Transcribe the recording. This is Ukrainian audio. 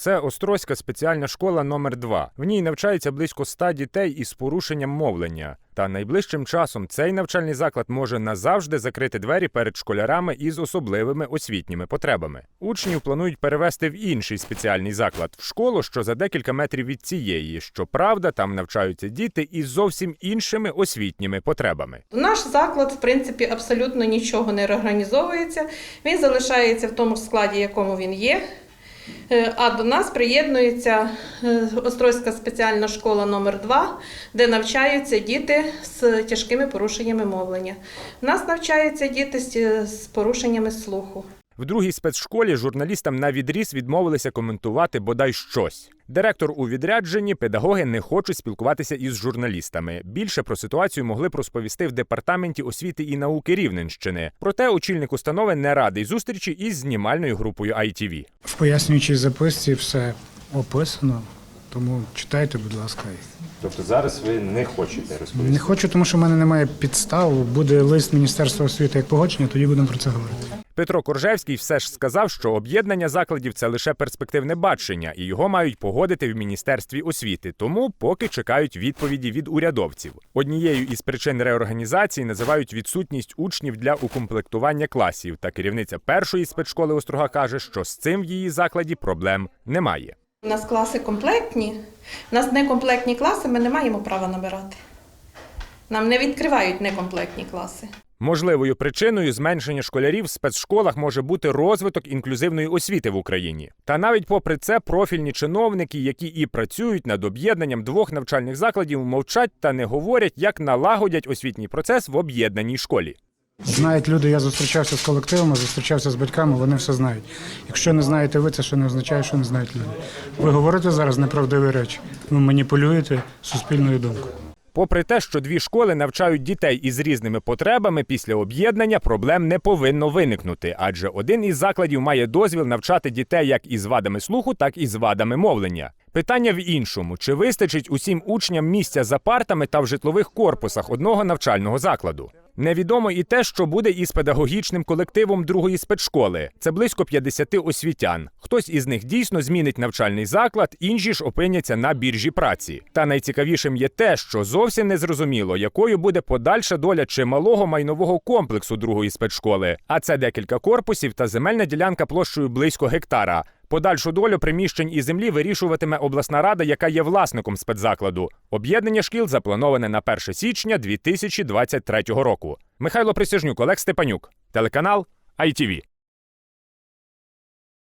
Це Острозька спеціальна школа номер 2 В ній навчається близько 100 дітей із порушенням мовлення. Та найближчим часом цей навчальний заклад може назавжди закрити двері перед школярами із особливими освітніми потребами. Учнів планують перевести в інший спеціальний заклад в школу, що за декілька метрів від цієї. Щоправда, там навчаються діти із зовсім іншими освітніми потребами. Наш заклад, в принципі, абсолютно нічого не реорганізовується. Він залишається в тому складі, якому він є. Е, А до нас приєднується е, Острозька спеціальна школа номер 2 де навчаються діти з тяжкими порушеннями мовлення. У нас навчаються діти з- з порушеннями слуху. В другій спецшколі журналістам на відріз відмовилися коментувати бодай щось. Директор у відрядженні, педагоги не хочуть спілкуватися із журналістами. Більше про ситуацію могли б розповісти в департаменті освіти і науки Рівненщини. Проте очільник установи не радий зустрічі із знімальною групою ITV. В пояснюючій записці все описано, тому читайте, будь ласка. Тобто зараз ви не хочете Не хочу, тому що в мене немає підстав. Буде лист Міністерства освіти як погодження, тоді будемо про це говорити. Петро Коржевський все ж сказав, що об'єднання закладів це лише перспективне бачення, і його мають погодити в міністерстві освіти. Тому поки чекають відповіді від урядовців. Однією із причин реорганізації називають відсутність учнів для укомплектування класів. Та керівниця першої спецшколи Острога каже, що з цим в її закладі проблем немає. У нас класи комплектні. У нас некомплектні класи, ми не маємо права набирати. Нам не відкривають некомплектні класи. Можливою причиною зменшення школярів в спецшколах може бути розвиток інклюзивної освіти в Україні. Та навіть попри це профільні чиновники, які і працюють над об'єднанням двох навчальних закладів, мовчать та не говорять, як налагодять освітній процес в об'єднаній школі. Знають люди, я зустрічався з колективами, зустрічався з батьками, вони все знають. Якщо не знаєте ви, це ще не означає, що не знають люди. Ви говорите зараз неправдиві речі. Ви маніпулюєте суспільною думкою. Попри те, що дві школи навчають дітей із різними потребами, після об'єднання проблем не повинно виникнути, адже один із закладів має дозвіл навчати дітей як із вадами слуху, так і з вадами мовлення. Питання в іншому: чи вистачить усім учням місця за партами та в житлових корпусах одного навчального закладу? Невідомо і те, що буде із педагогічним колективом другої спецшколи. Це близько 50 освітян. Хтось із них дійсно змінить навчальний заклад, інші ж опиняться на біржі праці. Та найцікавішим є те, що зовсім не зрозуміло, якою буде подальша доля чималого майнового комплексу другої спецшколи. А це декілька корпусів та земельна ділянка площею близько гектара. Подальшу долю приміщень і землі вирішуватиме обласна рада, яка є власником спецзакладу. Об'єднання шкіл заплановане на 1 січня 2023 року. Михайло Присяжнюк, Олег Степанюк, телеканал ITV.